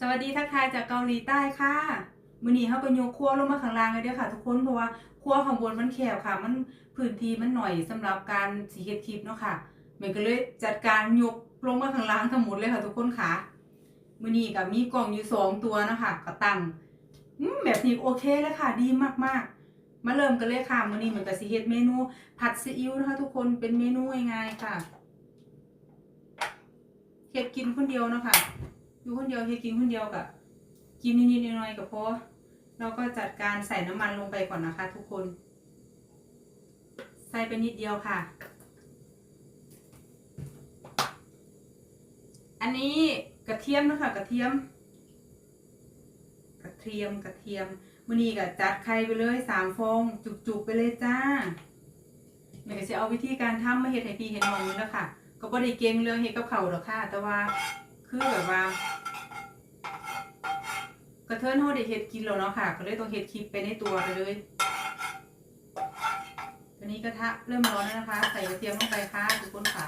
สวัสดีทักทายจากเกาหลีใต้ค่ะมือนี้เขาก็ยกครัวลงมาข้างล่างเลยเด้อค่ะ ทุกคนเพราะว่าครัวข้างบนมันแคบค่ะ มันพื้นที่มันหน่อยสำหรับการสีเฮ็ดคลิปเนาะค่ะเมันก็เลยจัดการยกลงมาข้างล่างทั้งหมดเลยค่ะ ทุกคนค่ะมือนี้ก็มีกล่องอยู่สองตัวนะคะก็ตั้งแบบนี้โอเคแล้วค่ะ ดีมากๆ มาเริ่มกันเลยค่ะมือนี้เหมือนกับสีเฮ็ดเมนูผัดซีอิ๊วนะคะทุกคนเป็นเมนูง่ายๆค่ะเฮ็ดกินคนเดียวนะคะ อยู่คนเดียวเฮกินคนเดียวกับกินนิดๆหน่อยๆกับพอเราก็จัดการใส่น้ำมันลงไปก่อนนะคะ ทุกคน ใส่ไปนิดเดียวค่ะ อันนี้กระเทียมนะคะกระเทียม กระเทียมกระเทียมมื้อนี้ก็จัดไข่ไปเลยสามฟอง จุกๆไปเลยจ้าเดี๋ยวจะเอาวิธีการทำมาเฮ็ดให้พี่เห็นน้องนี่แล้วค่ะ ก็บ่ได้เก่งเรื่องเฮ็ดกับเขาหรอกค่ะ แต่ว่า คือแบบว่า กระเทินเฮาได้เฮ็ดกินแล้วเนาะค่ะ ก็เลยต้องเฮ็ดคลิปไปในตัวไปเลยตอนนี้กระทะเริ่มร้อนแล้วนะคะ ใส่กระเทียมลงไปค่ะทุกคนค่ะ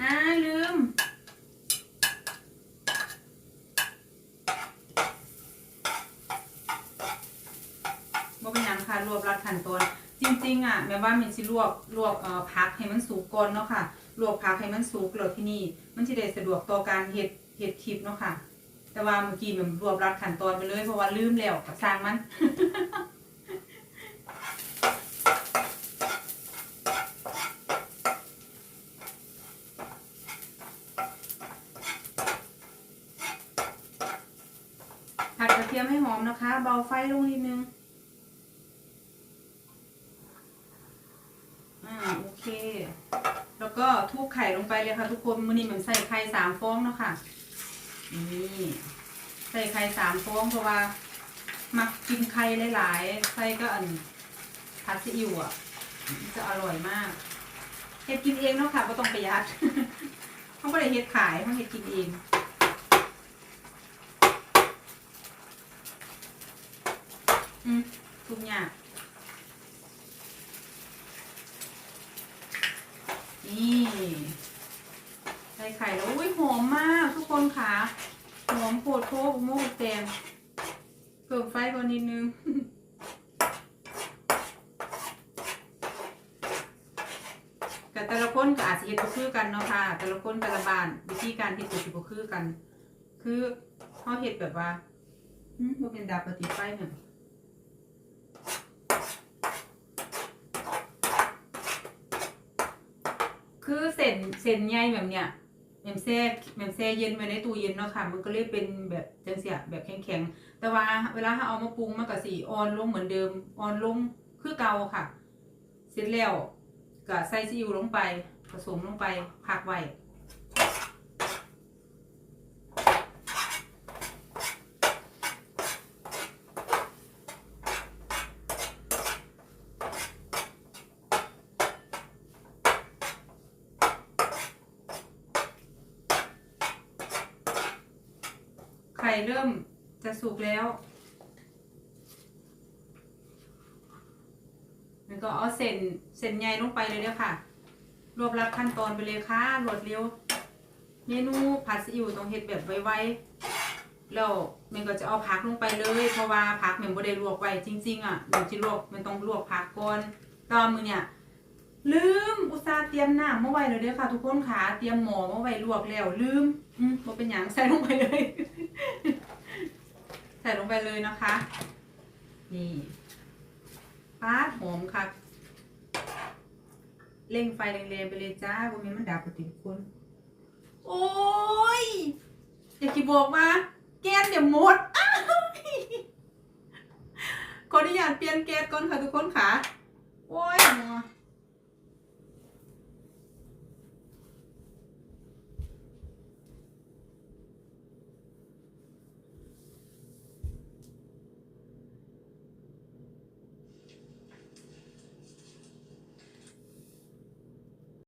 อ่าลืมบ่เป็นยังค่ะรวบรัดขั้นตอนจริง ๆ อะแม่ว่ามันสิลวกลวกเอ่อผักให้มันสุกก่อนเนาะค่ะ ลวกผักให้มันสุกแล้วที่นี่ มันสิได้สะดวกต่อการเฮ็ดเฮ็ดคลิปเนาะค่ะ แต่ว่าเมื่อกี้มันรวบรัดขั้นตอนไปเลยเพราะว่าลืมแล้วก็สร้างมันผัดกระเทียมให้หอมนะคะ เบาไฟลงนิดนึงอ่าโอเค แล้วก็ทุบไข่ลงไปเลยค่ะทุกคนมื้อนี้เหมือนใส่ไข่สามฟองเนาะค่ะนี่ใส่ไข่สามฟองเพราะว่า มักกินไข่หลายๆไข่ก็อันผัดซีอิ๊วอะจะอร่อยมากเฮ็ดกินเองเนาะค่ะก็ต้องประหยัดเขาไม่ได้เฮ็ดขายเขาเฮ็ดกินเองอืมทุกอย่าง นี่ใส่ไข่แล้วอุ้ยหอมมากทุกคนค่ะหอมโคตรโคตรโมกแตงเพิ่มไฟก่อนนิดนึงแต่แต่ละคนก็อาจจะเห็ดบ่คือกันเนาะค่ะ แต่ละคนแต่ละบ้านวิธีการเห็ดก็สิบ่คือกัน คือเขาเห็ดแบบว่าอืมบ่เป็นดาบปฏิไฟเนี่ย คือเส้นเส้นใยแบบเนี้ยแมมแซ่แมมแซ่เย็นไว้ในตู้เย็นเนาะค่ะ มันก็เลยเป็นแบบจังเสียแบบแข็งๆ แต่ว่าเวลาเราเอามาปรุงมันก็สีอ่อนลงเหมือนเดิมอ่อนลงคือเก่าค่ะ เสร็จแล้วก็ใส่ซีอิ๊วลงไป ผสมลงไปพักไว้ ไข่เริ่มจะสุกแล้ว แล้วก็เอาเส้นเส้นใยลงไปเลยเด้อค่ะ รวบรัดขั้นตอนไปเลยค่ะรวดเร็ว เมนูผัดซีอิ๊วต้องเฮ็ดแบบไวๆ แล้วมันก็จะเอาผักลงไปเลย เพราะว่าผักมันบ่ได้ลวกไว้จริง ๆ อะเดี๋ยวจะลวกมันต้องลวกผักก่อนตอนมือเนี่ยลืมอุตส่าห์เตรียมน้ำมาไว้แล้วเด้อค่ะ ทุกคนค่ะเตรียมหม้อมาไว้ลวกแล้ว ลืมอืมบ่เป็นหยังใส่ลงไปเลย ใส่ลงไปเลยนะคะ นี่ปาหอมค่ะ เร่งไฟแรงๆไปเลยจ้าวันนี้มันดับปฏิคุณโอ้ยอย่าคิดบอกมาแก๊สเดี๋ยวหมดขออนุญาตเปลี่ยนแก๊สก่อนค่ะทุกคนค่ะ โอ้ยมอ